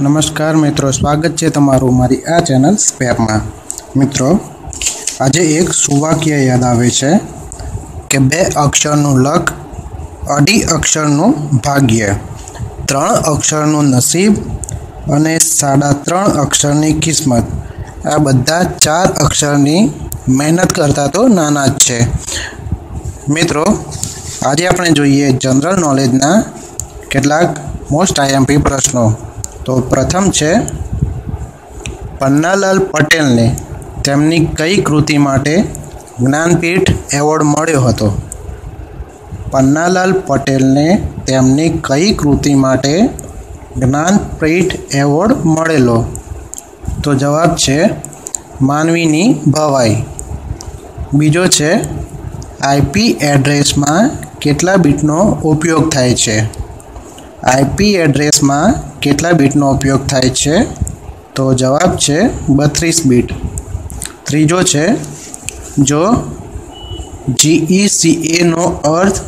નમસ્કાર મિત્રો, સ્વાગત છે તમારું મારી આ ચેનલ સ્પેરમાં. મિત્રો, આજે એક સુવાક્ય યાદ આવે છે કે બે અક્ષરનું લક અઢી અક્ષરનું ભાગ્ય, ત્રણ અક્ષરનું નસીબ અને સાડા ત્રણ અક્ષરની કિસ્મત. આ બધા ચાર અક્ષરની મહેનત કરતા તો નાના જ છે. મિત્રો, આજે આપણે જોઈએ જનરલ નોલેજના કેટલાક મોસ્ટ આઈએમપી પ્રશ્નો. તો પ્રથમ છે, પન્નાલાલ પટેલને તેમની કઈ કૃતિ માટે જ્ઞાનપીઠ એવોર્ડ મળ્યો હતો? પન્નાલાલ પટેલને તેમની કઈ કૃતિ માટે જ્ઞાનપીઠ એવોર્ડ મળેલો? તો જવાબ છે, માનવીની ભવાઈ. બીજો છે આઈપી એડ્રેસમાં કેટલા બીટનો ઉપયોગ થાય છે? આઈપી એડ્રેસમાં કેટલા બીટનો ઉપયોગ થાય છે? તો જવાબ છે બત્રીસ બીટ. ત્રીજો છે, જો જીઈસીએનો અર્થ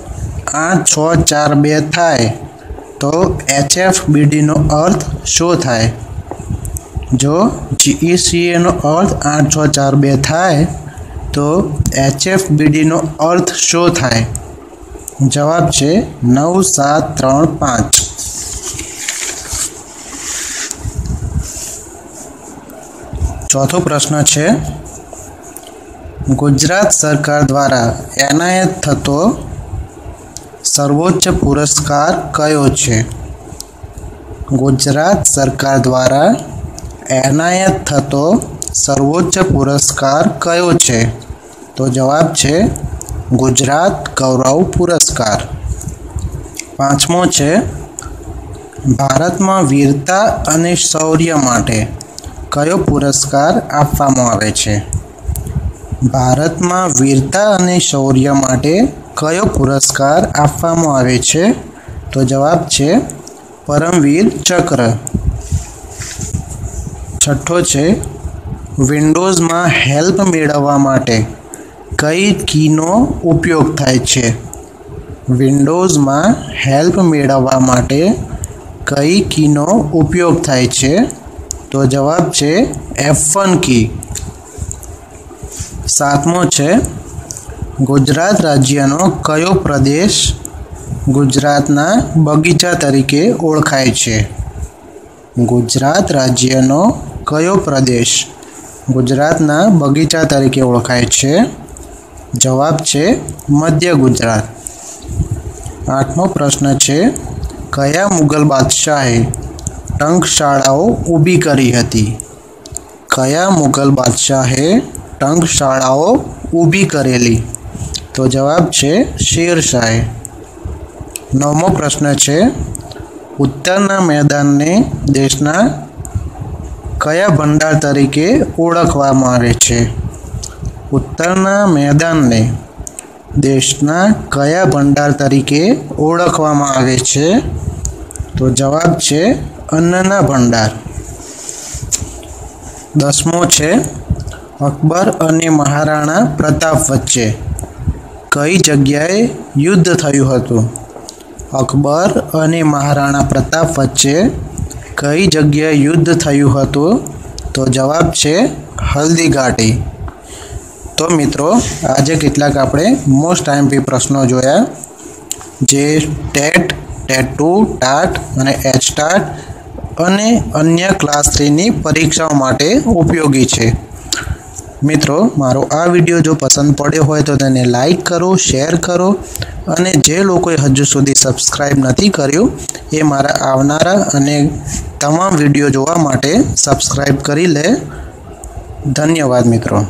આઠ, છ, ચાર, બે થાય, તો એચએફ બીડીનો અર્થ શું થાય? જો જીઈસીએનો અર્થ આઠ, છ, ચાર, બે થાય, તો એચએફ બીડીનો અર્થ શું થાય? જવાબ છે નવ, સાત, ત્રણ, પાંચ. ચોથો પ્રશ્ન છે, ગુજરાત સરકાર દ્વારા એનાયત થતો સર્વોચ્ચ પુરસ્કાર કયો છે? ગુજરાત સરકાર દ્વારા એનાયત થતો સર્વોચ્ચ પુરસ્કાર કયો છે? તો જવાબ છે, ગુજરાત ગૌરવ પુરસ્કાર. પાંચમો છે, ભારતમાં વીરતા અને શૌર્ય માટે કયો પુરસ્કાર આપવામાં આવે છે? ભારતમાં વીરતા અને શૌર્ય માટે કયો પુરસ્કાર આપવામાં આવે છે? તો જવાબ છે પરમવીર ચક્ર. છઠ્ઠો છે વિન્ડોઝમાં હેલ્પ મેળવવા માટે કઈ કીનો ઉપયોગ થાય છે? વિન્ડોઝમાં હેલ્પ મેળવવા માટે કઈ કીનો ઉપયોગ થાય છે? તો જવાબ છે એફ વન કી. સાતમો છે, ગુજરાત રાજ્યનો કયો પ્રદેશ ગુજરાતના બગીચા તરીકે ઓળખાય છે? ગુજરાત રાજ્યનો કયો પ્રદેશ ગુજરાતના બગીચા તરીકે ઓળખાય છે? જવાબ છે મધ્ય ગુજરાત. આઠમો પ્રશ્ન છે, કયા મુગલ બાદશાહે ટંકશાળાઓ ઊભી કરી હતી. કયા મુઘલ બાદશાહે ટંકશાળાઓ ઊભી કરેલી? તો જવાબ છે શેરશાહે નવમો પ્રશ્ન છે, ઉત્તરના મેદાનને દેશના કયા ભંડાર તરીકે ઓળખવામાં આવે છે? ઉત્તરના મેદાનને દેશના કયા ભંડાર તરીકે ઓળખવામાં આવે છે? તો જવાબ છે અન્નના ભંડાર. દસમો છે, અકબર અને મહારાણા પ્રતાપ વચ્ચે કઈ જગ્યાએ યુદ્ધ થયું હતું? અકબર અને મહારાણા પ્રતાપ વચ્ચે કઈ જગ્યાએ યુદ્ધ થયું હતું? તો જવાબ છે હલ્દીઘાટી તો મિત્રો, આજે કેટલાક આપણે મોસ્ટ આઈએમપી પ્રશ્નો જોયા. જે ટેટ ટેટ ટુ ટાટ અને એચ ટાટ અને અન્ય ક્લાસ થ્રીની પરીક્ષાઓ માટે ઉપયોગી છે. મિત્રો, મારો આ વીડિયો જો પસંદ પડ્યો હોય તો તેને લાઈક કરો શેર કરો અને જે લોકોએ હજુ સુધી સબસ્ક્રાઈબ નથી કર્યું, એ મારા આવનારા અને તમામ વીડિયો જોવા માટે સબસ્ક્રાઈબ કરી લે. ધન્યવાદ મિત્રો.